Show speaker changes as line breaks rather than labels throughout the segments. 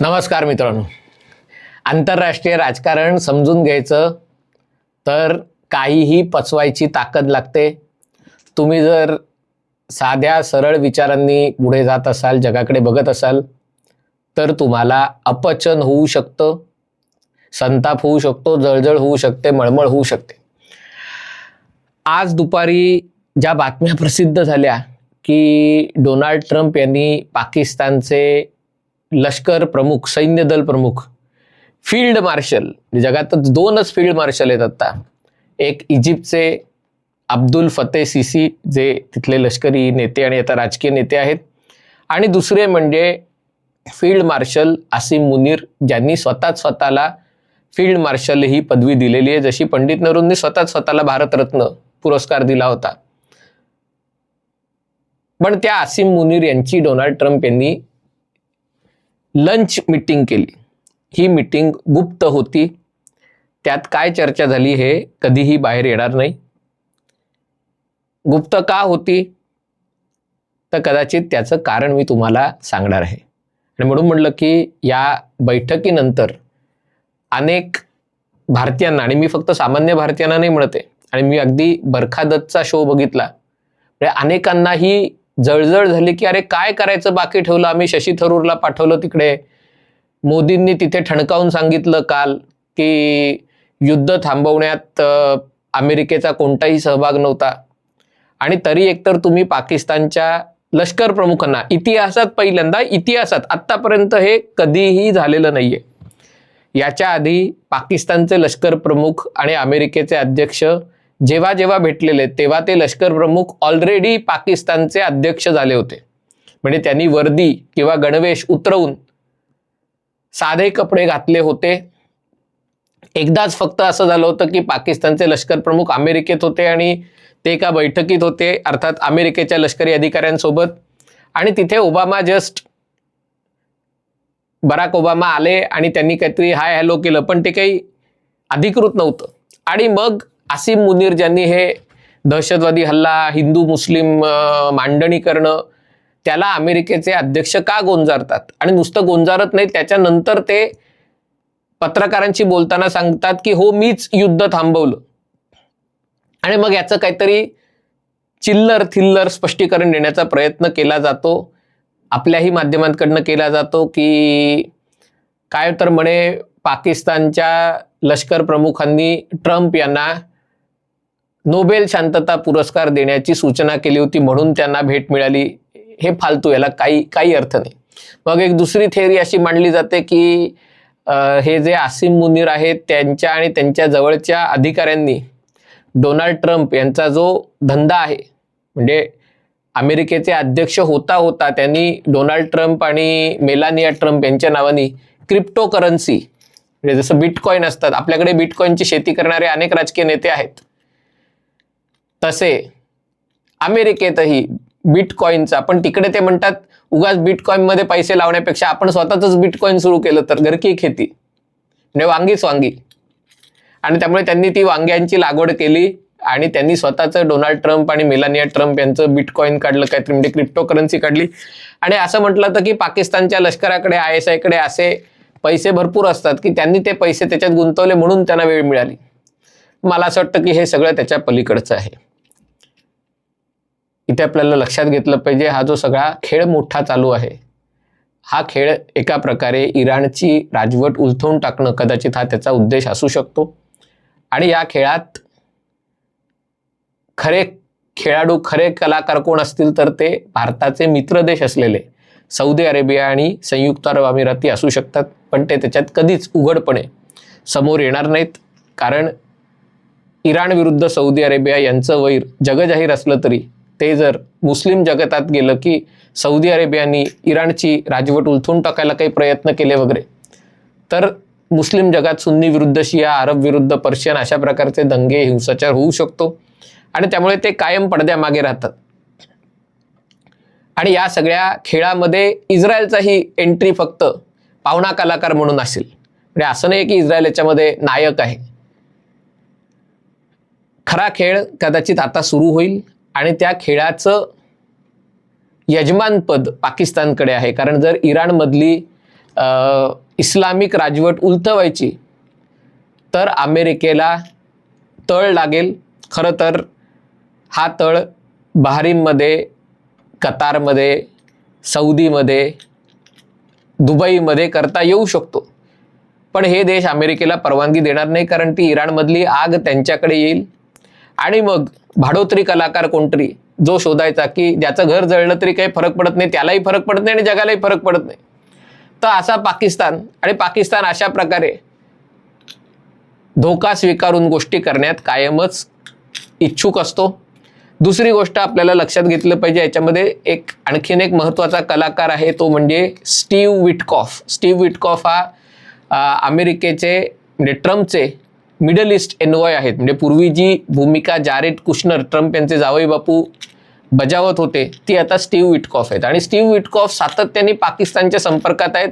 नमस्कार मित्रांनो. आंतरराष्ट्रीय राजकारण समजून घ्यायचं तर काहीही पचवायची ताकद लागते. तुम्ही जर साध्या सरळ विचारांनी पुढे जात असाल जगाकडे बघत असाल तर तुम्हाला अपचन होऊ शकतं संताप होऊ शकतो जळजळ होऊ शकते मळमळ होऊ शकते. आज दुपारी ज्या बातम्या प्रसिद्ध झाल्या की डोनाल्ड ट्रम्प यांनी पाकिस्तानचे लष्कर प्रमुख सैन्य दल प्रमुख फील्ड मार्शल. म्हणजे जगातच दोनच फील्ड मार्शल आहेत आत्ता. एक इजिप्तचे अब्दुल फतेह सिसी जे तिथले लष्करी नेते आणि आता राजकीय नेते आहेत. आणि दुसरे म्हणजे फील्ड मार्शल आसिम मुनीर ज्यांनी स्वतःच स्वतःला फील्ड मार्शल ही पदवी दिलेली आहे जशी पंडित नेहरूंनी स्वतःच स्वतःला भारतरत्न पुरस्कार दिला होता. पण त्या आसिम मुनीर यांची डोनाल्ड ट्रम्प यांनी लंच मीटिंग केली. ही मिटिंग गुप्त होती. त्यात काय चर्चा झाली हे कधीही बाहेर येणार नाही. गुप्त का होती? तर कदाचित त्याचं कारण मी तुम्हाला सांगणार आहे. आणि म्हणून म्हटलं की या बैठकीनंतर अनेक भारतीयांना आणि मी फक्त सामान्य भारतीयांना नाही म्हणते आणि मी अगदी बरखादतचा शो बघितला. म्हणजे अनेकांना ही जळजळ झाली की अरे काय करायचं बाकी ठेवलं? आम्ही शशी थरूरला पाठवलं तिकडे. मोदींनी तिथे ठणकावून सांगितलं काल की युद्ध थांबवण्यात अमेरिकेचा कोणताही सहभाग नव्हता. आणि तरी एकतर तुम्ही पाकिस्तानच्या लष्कर प्रमुखांना इतिहासात पहिल्यांदा इतिहासात आत्तापर्यंत हे कधीही झालेलं नाहीये. याच्या आधी पाकिस्तानचे लष्कर प्रमुख आणि अमेरिकेचे अध्यक्ष जेव्हा जेव्हा भेटलेले तेव्हा ते लष्कर प्रमुख ऑलरेडी पाकिस्तानचे अध्यक्ष झाले होते. म्हणजे त्यांनी वर्दी किंवा गणवेश उतरवून साधे कपडे घातले होते. एकदाच फक्त असं झालं होतं की पाकिस्तानचे लष्कर प्रमुख अमेरिकेत होते आणि ते एका बैठकीत होते अर्थात अमेरिकेच्या लष्करी अधिकाऱ्यांसोबत. आणि तिथे ओबामा जस्ट बराक ओबामा आले आणि त्यांनी काहीतरी हाय हॅलो केलं पण ते काही अधिकृत नव्हतं. आणि मग आसिम मुनीर ज्यांनी हे दहशतवादी हल्ला हिंदू मुस्लिम मांडणी करणं त्याला अमेरिकेचे अध्यक्ष का गोंजारतात? आणि नुसतं गोंजारत नाही त्याच्यानंतर ते पत्रकारांशी बोलताना सांगतात की हो मीच युद्ध थांबवलं. आणि मग याचं काहीतरी चिल्लर थिल्लर स्पष्टीकरण देण्याचा प्रयत्न केला जातो. आपल्याही माध्यमांकडनं केला जातो की काय तर म्हणे पाकिस्तानच्या लष्कर प्रमुखांनी ट्रम्प यांना नोबेल शांतता पुरस्कार देण्याची सूचना केली होती म्हणून त्यांना भेट मिळाली. हे फालतू याला काही काही अर्थ नाही. मग एक दुसरी थेअरी अशी मांडली जाते की हे जे आसिम मुनीर आहेत त्यांच्या आणि त्यांच्या जवळच्या अधिकाऱ्यांनी डोनाल्ड ट्रम्प यांचा जो धंदा आहे म्हणजे अमेरिकेचे अध्यक्ष होता होता त्यांनी डोनाल्ड ट्रम्प आणि मेलानिया ट्रम्प यांच्या नावाने क्रिप्टो करन्सी म्हणजे जसं बिटकॉईन असतात आपल्याकडे बिटकॉईनची शेती करणारे अनेक राजकीय नेते आहेत. तसे अमेरिकेतही बिटकॉईनचा पण तिकडे ते म्हणतात उगाच बिटकॉईनमध्ये पैसे लावण्यापेक्षा आपण स्वतःच बिटकॉईन सुरू केलं तर घरकी खेती. म्हणजे वांगीच वांगी आणि त्यामुळे त्यांनी ती वांग्यांची लागवड केली आणि त्यांनी स्वतःचं डोनाल्ड ट्रम्प आणि मेलानिया ट्रम्प यांचं बिटकॉईन काढलं काहीतरी म्हणजे क्रिप्टो करन्सी काढली. आणि असं म्हटलं होतं की पाकिस्तानच्या लष्कराकडे आय एस आयकडे असे पैसे भरपूर असतात की त्यांनी ते पैसे त्याच्यात गुंतवले म्हणून त्यांना वेळ मिळाली. मला असं वाटतं की हे सगळं त्याच्या पलीकडचं आहे. इथे आपल्याला लक्षात घेतलं पाहिजे हा जो सगळा खेळ मोठा चालू आहे हा खेळ एका प्रकारे इराणची राजवट उलथवून टाकणं कदाचित हा त्याचा उद्देश असू शकतो. आणि या खेळात खरे खेळाडू खरे कलाकार कोण असतील तर ते भारताचे मित्र देश असलेले सौदी अरेबिया आणि संयुक्त अरब अमिराती असू शकतात पण ते त्याच्यात कधीच उघडपणे समोर येणार नाहीत. कारण इराण विरुद्ध सौदी अरेबिया यांचं वैर जगजाहीर असलं तरी ते जर मुस्लिम जगतात गेलं की सौदी अरेबियानी इराणची राजवट उलथून टाकायला काही प्रयत्न केले वगैरे तर मुस्लिम जगात सुन्नी विरुद्ध शिया अरब विरुद्ध पर्शियन अशा प्रकारचे दंगे हिंसाचार होऊ शकतो. आणि त्यामुळे ते कायम पडद्यामागे राहतात. आणि या सगळ्या खेळामध्ये इस्रायलचाही एंट्री फक्त पाहुणा कलाकार म्हणून असेल. म्हणजे असं नाही की इस्रायल याच्यामध्ये नायक आहे. खरा खेळ कदाचित आता सुरू होईल. आणि त्या खेळाचं यजमानपद पाकिस्तानकडे आहे. कारण जर इराणमधली इस्लामिक राजवट उलथवायची तर अमेरिकेला तळ लागेल. खरं तर हा तळ बहारीनमध्ये कतारमध्ये सौदीमध्ये दुबईमध्ये करता येऊ शकतो. पण हे देश अमेरिकेला परवानगी देणार नाही कारण ती इराणमधली आग त्यांच्याकडे येईल. आणि मग भाडोत्री कलाकार कोणतरी जो शोधायचा की ज्याचं घर जळलं तरी काही फरक पडत नाही त्यालाही फरक पडत नाही आणि जगालाही फरक पडत नाही. तर असा पाकिस्तान आणि पाकिस्तान अशा प्रकारे धोका स्वीकारून गोष्टी करण्यात कायमच इच्छुक असतो. दुसरी गोष्ट आपल्याला लक्षात घेतलं पाहिजे याच्यामध्ये एक आणखीन एक महत्त्वाचा कलाकार आहे तो म्हणजे स्टीव विटकॉफ. स्टीव विटकॉफ हा अमेरिकेचे म्हणजे ट्रम्पचे मिडल ईस्ट एनवॉय आहेत. म्हणजे पूर्वी जी भूमिका जारेट कुशनर ट्रम्प यांचे जावई बापू बजावत होते ती आता स्टीव्ह विटकॉफ आहेत. आणि स्टीव्ह विटकॉफ सातत्याने पाकिस्तानच्या संपर्कात आहेत.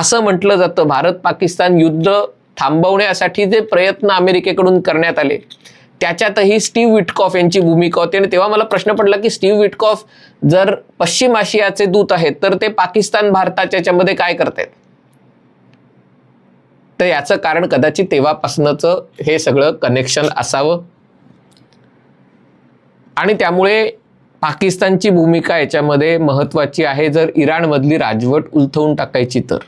असं म्हटलं जातं भारत पाकिस्तान युद्ध थांबवण्यासाठी जे प्रयत्न अमेरिकेकडून करण्यात आले त्याच्यातही स्टीव्ह विटकॉफ यांची भूमिका होती. आणि तेव्हा मला प्रश्न पडला की स्टीव्ह विटकॉफ जर पश्चिम आशियाचे दूत आहेत तर ते पाकिस्तान भारताच्या याच्यामध्ये काय करतायत? तर याचं कारण कदाचित तेव्हापासूनच हे सगळं कनेक्शन असावं. आणि त्यामुळे पाकिस्तानची भूमिका याच्यामध्ये महत्वाची आहे. जर इराणमधली राजवट उलथवून टाकायची तर.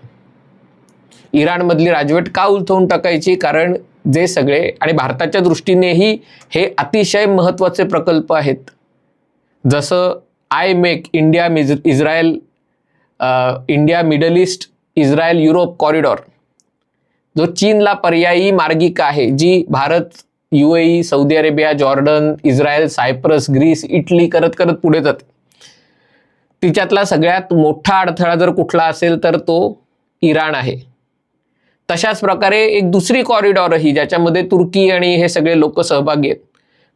इराणमधली राजवट का उलथवून टाकायची? कारण जे सगळे आणि भारताच्या दृष्टीनेही हे अतिशय महत्त्वाचे प्रकल्प आहेत. जसं आय मेक इंडिया मिज Israel India Middle East Israel Europe corridor जो चीनला पर्यायी मार्गिका आहे जी Bharat UAE Saudi Arabia Jordan Israel Cyprus Greece Italy करत करत पुढे जाते. तिच्यातला सगळ्यात मोठा अडथळा जर कुठला असेल तर तो इराण आहे. तशाच प्रकारे एक दुसरी कॉरिडॉरही ज्याच्यामध्ये तुर्की आणि हे सगळे लोक सहभागी आहेत.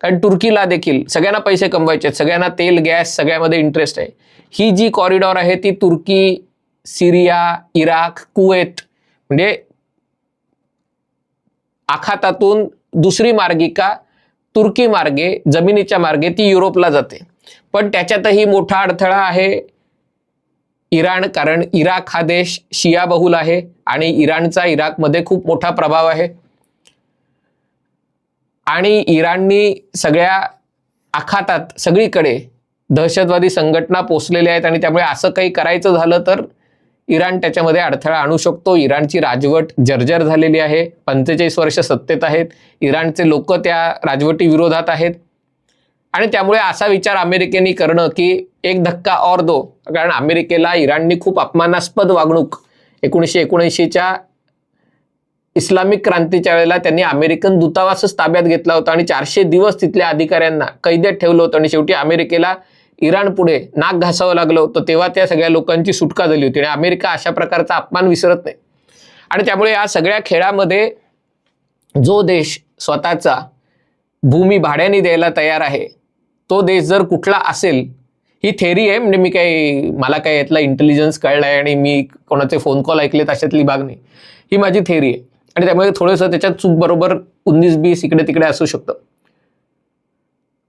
कारण तुर्कीला देखील सगळ्यांना पैसे कमवायचे आहेत सगळ्यांना तेल गॅस सगळ्यामध्ये इंटरेस्ट आहे. ही जी कॉरिडॉर आहे ती तुर्की सिरिया इराक कुवेत म्हणजे आखातातून दुसरी मार्गिका तुर्की मार्गे जमिनीच्या मार्गे ती युरोपला जाते. पण त्याच्यातही मोठा अडथळा आहे इराण कारण इराक हा देश शिया बहुल आहे आणि इराणचा इराकमध्ये खूप मोठा प्रभाव आहे. आणि इराणनी सगळ्या आखातात सगळीकडे दहशतवादी संघटना पोचलेल्या आहेत आणि त्यामुळे असं काही करायचं झालं तर इराण त्याच्यामध्ये अडथळा आणू शकतो. इराणची राजवट जर्जर झालेली आहे. पंचेचाळीस वर्ष सत्तेत आहेत. इराणचे लोक त्या राजवटी विरोधात आहेत. आणि त्यामुळे असा विचार अमेरिकेने करणं की एक धक्का और दो. कारण अमेरिकेला इराणनी खूप अपमानास्पद वागणूक एकोणीसशे एकोणऐंशीच्या इस्लामिक क्रांतीच्या वेळेला त्यांनी अमेरिकन दूतावासच ताब्यात घेतला होता. आणि चारशे दिवस तिथल्या अधिकाऱ्यांना कैदेत ठेवलं होतं. आणि शेवटी अमेरिकेला इराण पुढे नाक घासावं लागलं होतं तेव्हा त्या सगळ्या लोकांची सुटका झाली होती. आणि अमेरिका अशा प्रकारचा अपमान विसरत नाही. आणि त्यामुळे या सगळ्या खेळामध्ये जो देश स्वतःचा भूमी भाड्याने द्यायला तयार आहे तो देश जर कुठला असेल ही थेरी आहे म्हणजे मी काही मला काही यातला इंटेलिजन्स कळला आहे आणि मी कोणाचे फोन कॉल ऐकलेत अशातली भाग नाही. ही माझी थेरी आहे. आणि त्यामुळे थोडंसं त्याच्यात चूक बरोबर उन्नीस बीस इकडे तिकडे असू शकतं.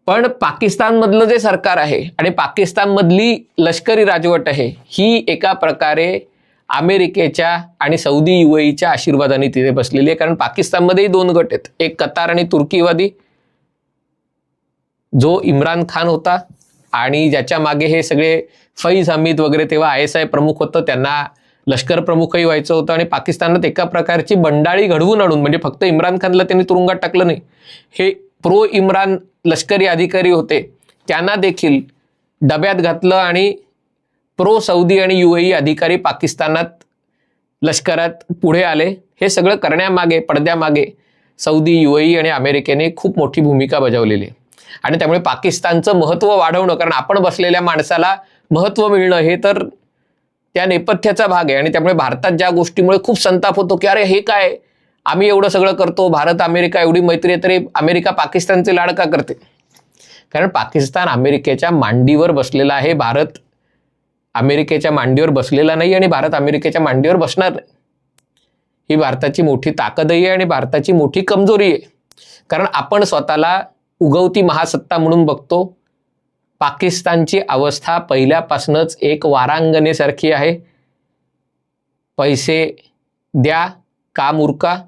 पण पाकिस्तानमधलं जे सरकार आहे आणि पाकिस्तानमधली लष्करी राजवट आहे ही एका प्रकारे अमेरिकेच्या आणि सौदी युएईच्या आशीर्वादाने तिथे बसलेली आहे. कारण पाकिस्तानमध्येही दोन गट आहेत. एक कतार आणि तुर्कीवादी. जो इम्रान खान होता आणि ज्याच्या मागे हे सगळे फैज हमीद वगैरे तेव्हा आय एस आय प्रमुख होतं त्यांना लष्कर प्रमुखही व्हायचं होतं आणि पाकिस्तानात एका प्रकारची बंडाळी घडवून आणून म्हणजे फक्त इम्रान खानला त्यांनी तुरुंगात टाकलं नाही हे प्रो इम्रान लष्करी अधिकारी होते. त्यांना देखील डब्यात घातलं आणि प्रो सौदी आणि यू अधिकारी पाकिस्तानात लष्करात पुढे आले. हे सगळं करण्यामागे पडद्यामागे सौदी यू आणि अमेरिकेने खूप मोठी भूमिका बजावलेली आहे. आणि त्यामुळे पाकिस्तानचं महत्त्व वाढवणं कारण आपण बसलेल्या माणसाला महत्त्व मिळणं हे तर त्या नेपथ्याचा भाग आहे. आणि त्यामुळे भारतात ज्या गोष्टीमुळे खूप संताप होतो की अरे हे काय? आम्ही एवढं सगळं करतो भारत अमेरिका एवढी मैत्री आहे तरी अमेरिका पाकिस्तानचे लाड का करते? कारण पाकिस्तान अमेरिकेच्या मांडीवर बसलेला आहे भारत अमेरिकेच्या मांडीवर बसलेला नाही आणि भारत अमेरिकेच्या मांडीवर बसणार नाही. ही भारताची मोठी ताकदही आहे आणि भारताची मोठी कमजोरी आहे. कारण आपण स्वतःला उगवती महासत्ता म्हणून बघतो. पाकिस्तानची अवस्था पहिल्यापासूनच एक वारांगणेसारखी आहे. पैसे द्या काम उरका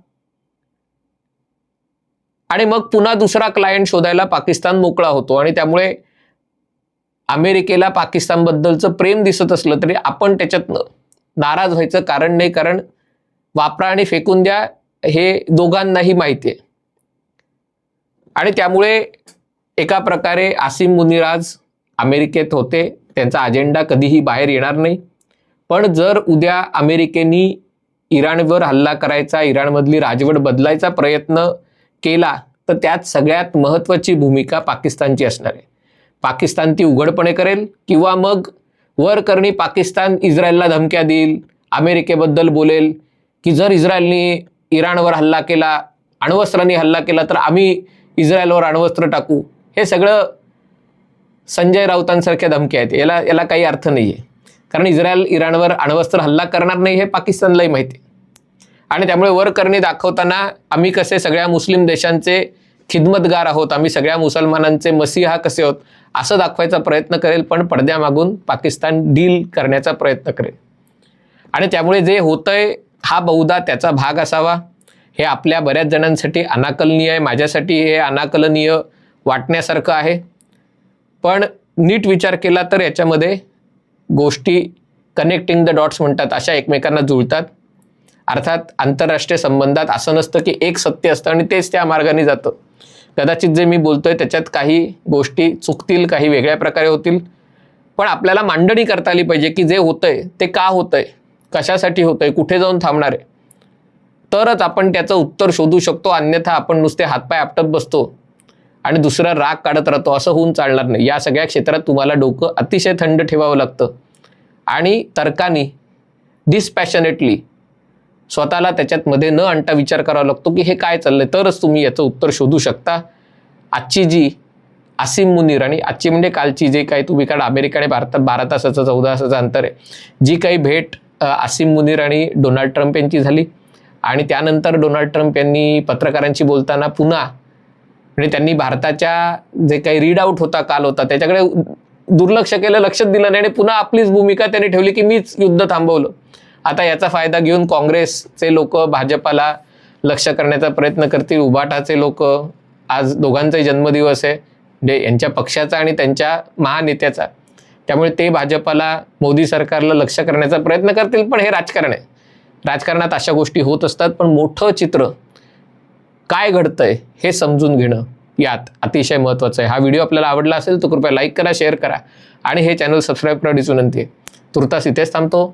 आणि मग पुन्हा दुसरा क्लायंट शोधायला पाकिस्तान मोकळा होतो. आणि त्यामुळे अमेरिकेला पाकिस्तानबद्दलचं प्रेम दिसत असलं तरी आपण त्याच्यातनं नाराज व्हायचं कारण नाही. कारण वापरा आणि फेकून द्या हे दोघांनाही माहिती आहे. आणि त्यामुळे एका प्रकारे आसिम मुनिराज अमेरिकेत होते. त्यांचा अजेंडा कधीही बाहेर येणार नाही. पण जर उद्या अमेरिकेनी इराणवर हल्ला करायचा इराणमधली राजवट बदलायचा प्रयत्न केला तर त्यात सगळ्यात महत्त्वाची भूमिका पाकिस्तानची असणार आहे. पाकिस्तान ती उघडपणे करेल किंवा मग वर करणी पाकिस्तान इस्रायलला धमक्या देईल अमेरिकेबद्दल बोलेल की जर इस्रायलनी इराणवर हल्ला केला अण्वस्त्रांनी हल्ला केला तर आम्ही इस्रायलवर अण्वस्त्र टाकू. हे सगळं संजय राऊतांसारख्या धमक्या आहेत. याला याला काही अर्थ नाही आहे कारण इस्रायल इराणवर अण्वस्त्र हल्ला करणार नाही हे पाकिस्तानलाही माहिती आहे. आणि त्यामुळे वर दाखवताना आम्ही कसे सगळ्या मुस्लिम देशांचे खिदमतगार आहोत आम्ही सगळ्या मुसलमानांचे मसीहा कसे आहोत असं दाखवायचा प्रयत्न करेल पण पडद्यामागून पाकिस्तान डील करण्याचा प्रयत्न करेल. आणि त्यामुळे जे होतंय हा बहुधा त्याचा भाग असावा. हे आपल्या बऱ्याच जणांसाठी अनाकलनीय आहे माझ्यासाठी हे अनाकलनीय वाटण्यासारखं आहे. पण नीट विचार केला तर याच्यामध्ये गोष्टी कनेक्टिंग द डॉट्स म्हणतात अशा एकमेकांना जुळतात. अर्थात आंतरराष्ट्रीय संबंधात असं नसतं की एक सत्य असतं आणि तेच त्या मार्गाने जातं. कदाचित जे मी बोलतोय त्याच्यात काही गोष्टी चुकतील काही वेगळ्या प्रकारे होतील. पण आपल्याला मांडणी करता आली पाहिजे की जे होतंय ते का होतंय कशासाठी होतंय कुठे जाऊन थांबणार आहे? तरच आपण त्याचं उत्तर शोधू शकतो अन्यथा आपण नुसते हातपाय आपटत बसतो आणि दुसरा राग काढत राहतो असं होऊन चालणार नाही. या सगळ्या क्षेत्रात तुम्हाला डोकं अतिशय थंड ठेवावं लागतं. आणि तर्कानी डिस्पॅशनेटली स्वतःला त्याच्यात मध्ये न आणता विचार करावा लागतो की हे काय चाललंय? तरच तुम्ही याचं उत्तर शोधू शकता. आजची जी आसिम मुनीर आणि आजची म्हणजे कालची जे काही तुम्ही कारण अमेरिका आणि भारतात बारा तासाचं चौदा तासाचं अंतर आहे. जी काही भेट आसिम मुनीर आणि डोनाल्ड ट्रम्प यांची झाली आणि त्यानंतर डोनाल्ड ट्रम्प यांनी पत्रकारांशी बोलताना पुन्हा म्हणजे त्यांनी भारताच्या जे काही रीड आउट होता काल होता त्याच्याकडे दुर्लक्ष केलं लक्षात दिलं नाही आणि पुन्हा आपलीच भूमिका त्यांनी ठेवली की मीच युद्ध थांबवलं. आता याचा फायदा घेऊन काँग्रेसचे लोक भाजपाला लक्ष करण्याचा प्रयत्न करतील. उबाटाचे लोक आज दोघांचाही जन्मदिवस आहे. म्हणजे यांच्या पक्षाचा आणि त्यांच्या महानेत्याचा. त्यामुळे ते भाजपाला मोदी सरकारला लक्ष करण्याचा प्रयत्न करतील पण हे राजकारण आहे. राजकारणात अशा गोष्टी होत असतात पण मोठं चित्र काय घडतंय हे समजून घेणं यात अतिशय महत्त्वाचं आहे. हा व्हिडिओ आपल्याला आवडला असेल तर कृपया लाईक करा शेअर करा आणि हे चॅनल सबस्क्राईब करण्याची विनंती आहे तुर्तास इथेच थांबतो.